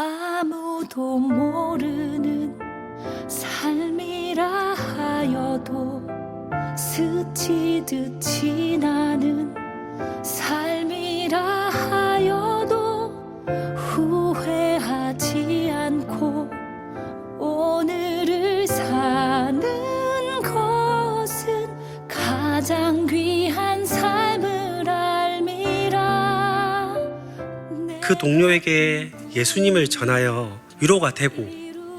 아무도 모르는 삶이라 하여도 스치듯 지나는 삶이라 하여도 후회하지 않고 오늘을 사는 것은 가장 귀 그 동료에게 예수님을 전하여 위로가 되고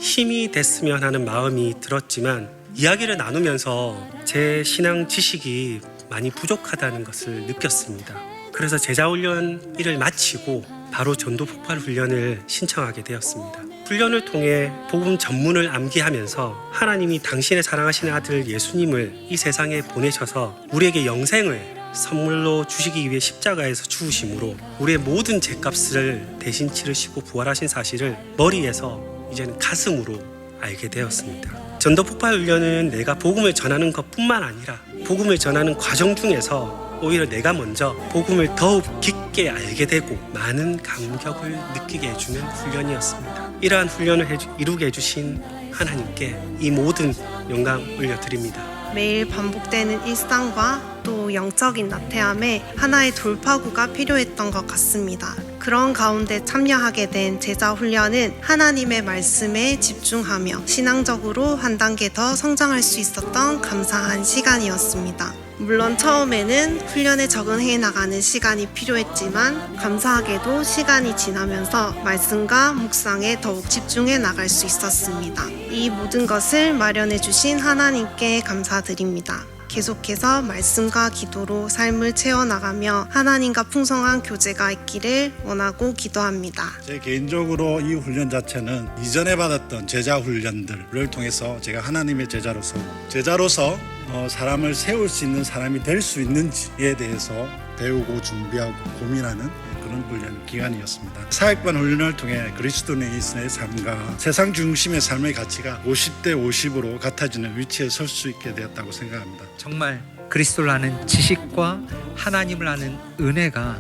힘이 됐으면 하는 마음이 들었지만 이야기를 나누면서 제 신앙 지식이 많이 부족하다는 것을 느꼈습니다. 그래서 제자훈련 일을 마치고 바로 전도 폭발 훈련을 신청하게 되었습니다. 훈련을 통해 복음 전문을 암기하면서 하나님이 당신의 사랑하시는 아들 예수님을 이 세상에 보내셔서 우리에게 영생을 선물로 주시기 위해 십자가에서 죽으심으로 우리의 모든 죄값을 대신 치르시고 부활하신 사실을 머리에서 이제는 가슴으로 알게 되었습니다. 전도 폭발 훈련은 내가 복음을 전하는 것뿐만 아니라 복음을 전하는 과정 중에서 오히려 내가 먼저 복음을 더욱 깊게 알게 되고 많은 감격을 느끼게 해주는 훈련이었습니다. 이러한 훈련을 이루게 해주신 하나님께 이 모든 영광 올려드립니다. 매일 반복되는 일상과 또 영적인 나태함에 하나의 돌파구가 필요했던 것 같습니다. 그런 가운데 참여하게 된 제자 훈련은 하나님의 말씀에 집중하며 신앙적으로 한 단계 더 성장할 수 있었던 감사한 시간이었습니다. 물론 처음에는 훈련에 적응해 나가는 시간이 필요했지만 감사하게도 시간이 지나면서 말씀과 묵상에 더욱 집중해 나갈 수 있었습니다. 이 모든 것을 마련해 주신 하나님께 감사드립니다. 계속해서 말씀과 기도로 삶을 채워나가며 하나님과 풍성한 교제가 있기를 원하고 기도합니다. 제 개인적으로 이 훈련 자체는 이전에 받았던 제자 훈련들을 통해서 제가 하나님의 제자로서 제자로서 어, 사람을 세울 수 있는 사람이 될 수 있는지에 대해서 배우고 준비하고 고민하는 그런 훈련 기간이었습니다. 사역반 훈련을 통해 그리스도인의 삶과 세상 중심의 삶의 가치가 50대 50으로 같아지는 위치에 설 수 있게 되었다고 생각합니다. 정말 그리스도를 아는 지식과 하나님을 아는 은혜가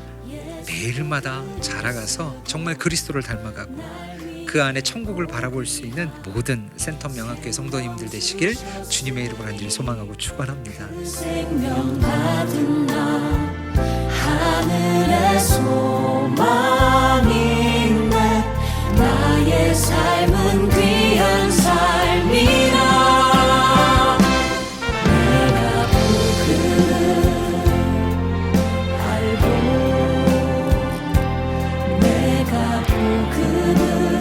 매일마다 자라가서 정말 그리스도를 닮아가고 그 안에 천국을 바라볼 수 있는 모든 센터 명학교의 성도님들 되시길 주님의 이름으로 간절히 소망하고 축원합니다. good.